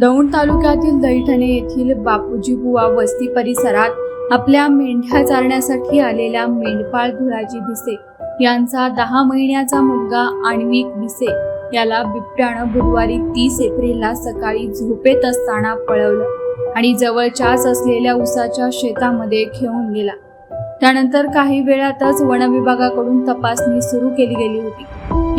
दौंड तालुक्यातील दैठणे येथील बापूजी बुवा वस्ती परिसरात आपल्या मेंढ्या चारण्यासाठी आलेल्या मेंढपाळ धुळाजी भिसे यांचा दहा महिन्याचा मुलगा आण्विक भिसे याला बिबट्यानं बुधवारी तीस एप्रिलला सकाळी झोपेत असताना पळवलं आणि जवळच्याच असलेल्या उसाच्या शेतामध्ये घेऊन गेला. त्यानंतर काही वेळातच वनविभागाकडून तपासणी सुरू केली गेली होती.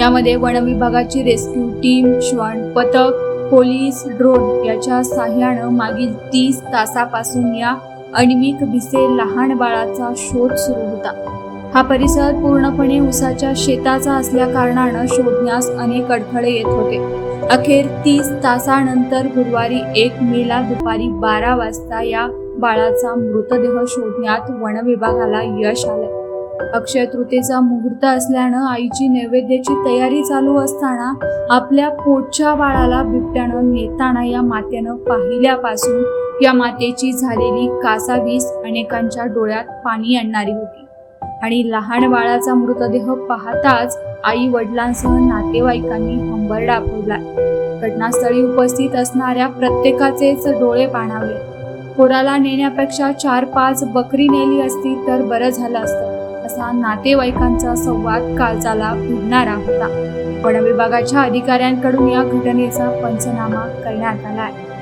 यामध्ये वनविभागाची रेस्क्यू टीम श्वान पथक पोलीस ड्रोन याच्या साह्यानं मागील तीस तासापासून या अण्विक भिसे लहान बाळाचा शोध सुरू होता. हा परिसर पूर्णपणे उसाच्या शेताचा असल्या कारणानं शोधण्यास अनेक अडथळे येत होते. अखेर तीस तासानंतर गुरुवारी एक मेला दुपारी बारा वाजता या बाळाचा मृतदेह शोधण्यात वनविभागाला यश आलं. अक्षय तृतीचा मुहूर्त असल्यानं आईची नैवेद्याची तयारी चालू असताना आपल्या पोटच्या बाळाला बिबट्यानं नेताना या मातेनं पाहिल्यापासून या मातेची झालेली कासावीस अनेकांच्या डोळ्यात पाणी आणणारी होती. आणि लहान बाळाचा मृतदेह पाहताच आई वडिलांसह नातेवाईकांनी हंबरडा फोडला घटनास्थळी उपस्थित असणाऱ्या प्रत्येकाचेच डोळे पाणावले पोराला नेण्यापेक्षा चार पाच बकरी नेली असती तर बरं झालं असतं. असा नातेवाईकांचा संवाद काळजाला भिडणारा होता. वनविभागाच्या अधिकाऱ्यांकडून या घटनेचा पंचनामा करण्यात आला आहे.